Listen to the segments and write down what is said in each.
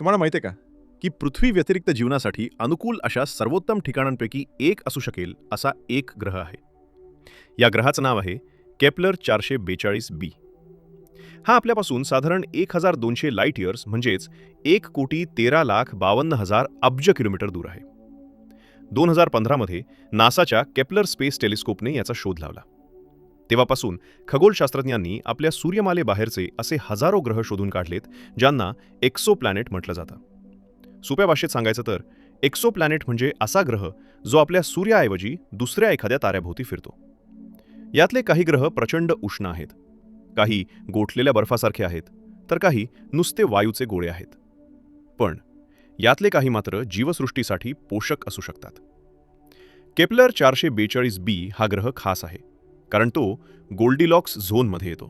तुम्हाला माहिती आहे का? की पृथ्वी व्यतिरिक्त जीवनासाठी अनुकूल अशा सर्वोत्तम ठिकाणांपैकी एक असू शकेल असा एक ग्रह आहे. या ग्रहाचं नाव आहे केपलर चारशे बेचाळीस बी. हा आपल्यापासून साधारण एक हजार दोनशे लाइट इयर्स म्हणजेच एक कोटी तेरा लाख बावन्न हजार अब्ज किलोमीटर दूर आहे. दोन हजार पंधरामध्ये नासाच्या केपलर स्पेस टेलिस्कोपने याचा शोध लावला. तेव्हापासून खगोलशास्त्रज्ञांनी आपल्या सूर्यमालेबाहेरचे असे हजारो ग्रह शोधून काढलेत ज्यांना एक्सो प्लॅनेट म्हटलं जातं. सोप्या भाषेत सांगायचं तर एक्सो प्लॅनेट म्हणजे असा ग्रह जो आपल्या सूर्याऐवजी दुसऱ्या एखाद्या ताऱ्याभोवती फिरतो. यातले काही ग्रह प्रचंड उष्ण आहेत. काही गोठलेल्या बर्फासारखे आहेत तर काही नुसते वायूचे गोळे आहेत. पण यातले काही मात्र जीवसृष्टीसाठी पोषक असू शकतात. केपलर चारशे बेचाळीस बी हा ग्रह खास आहे. कारण तो गोल्डीलॉक्स झोनमध्ये येतो.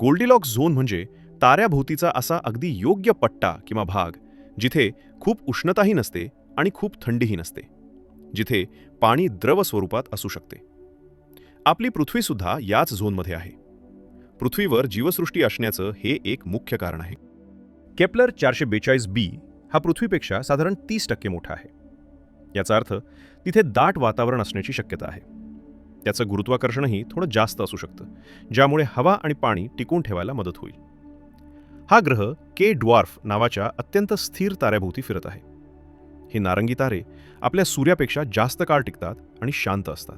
गोल्डीलॉक्स झोन म्हणजे ताऱ्याभोवतीचा असा अगदी योग्य पट्टा किंवा भाग जिथे खूप उष्णताही नसते आणि खूप थंडीही नसते जिथे पाणी द्रव स्वरूपात असू शकते. आपली पृथ्वीसुद्धा याच झोनमध्ये आहे. पृथ्वीवर जीवसृष्टी असण्याचं हे एक मुख्य कारण आहे. केपलर चारशे बेचाळीस बी हा पृथ्वीपेक्षा साधारण तीस टक्के मोठा आहे. याचा अर्थ तिथे दाट वातावरण असण्याची शक्यता आहे. त्याचं गुरुत्वाकर्षणही थोडं जास्त असू शकतं ज्यामुळे हवा आणि पाणी टिकून ठेवायला मदत होईल. हा ग्रह के ड्वार्फ नावाच्या अत्यंत स्थिर ताऱ्याभोवती फिरत आहे. हे नारंगी तारे आपल्या सूर्यापेक्षा जास्त काळ टिकतात आणि शांत असतात.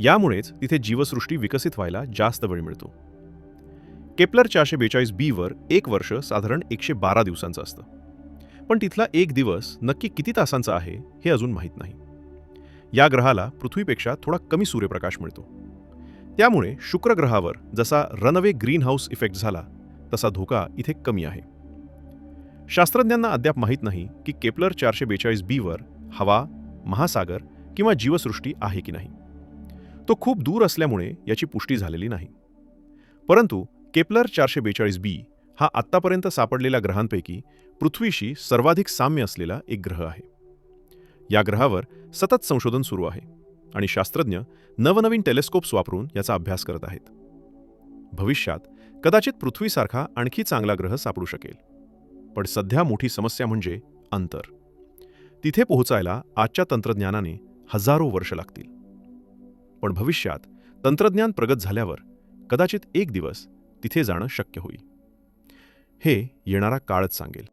यामुळेच तिथे जीवसृष्टी विकसित व्हायला जास्त वेळ मिळतो. केपलर चारशे बेचाळीस बीवर एक वर्ष साधारण एकशे बारा दिवसांचं असतं. पण तिथला एक दिवस नक्की किती तासांचा आहे हे अजून माहीत नाही. या ग्रहाला पृथ्वीपेक्षा थोडा कमी सूर्यप्रकाश मिळतो. त्यामुळे शुक्र ग्रहावर जसा रनअवे ग्रीन हाऊस इफेक्ट झाला तसा धोका इथे कमी आहे. शास्त्रज्ञांना अद्याप माहीत नाही की केपलर चारशे बेचाळीस बीवर हवा महासागर किंवा जीवसृष्टी आहे की नाही. तो खूप दूर असल्यामुळे याची पुष्टी झालेली नाही. परंतु केपलर चारशे बेचाळीस बी हा आत्तापर्यंत सापडलेल्या ग्रहांपैकी पृथ्वीशी सर्वाधिक साम्य असलेला एक ग्रह आहे. या ग्रहावर सतत संशोधन सुरू आहे आणि शास्त्रज्ञ नवनवीन टेलिस्कोप्स वापरून याचा अभ्यास करत आहेत. भविष्यात कदाचित पृथ्वीसारखा आणखी चांगला ग्रह सापडू शकेल. पण सध्या मोठी समस्या म्हणजे अंतर. तिथे पोहोचायला आजच्या तंत्रज्ञानाने हजारो वर्ष लागतील. पण भविष्यात तंत्रज्ञान प्रगत झाल्यावर कदाचित एक दिवस तिथे जाणं शक्य होईल. हे येणारा काळच सांगेल.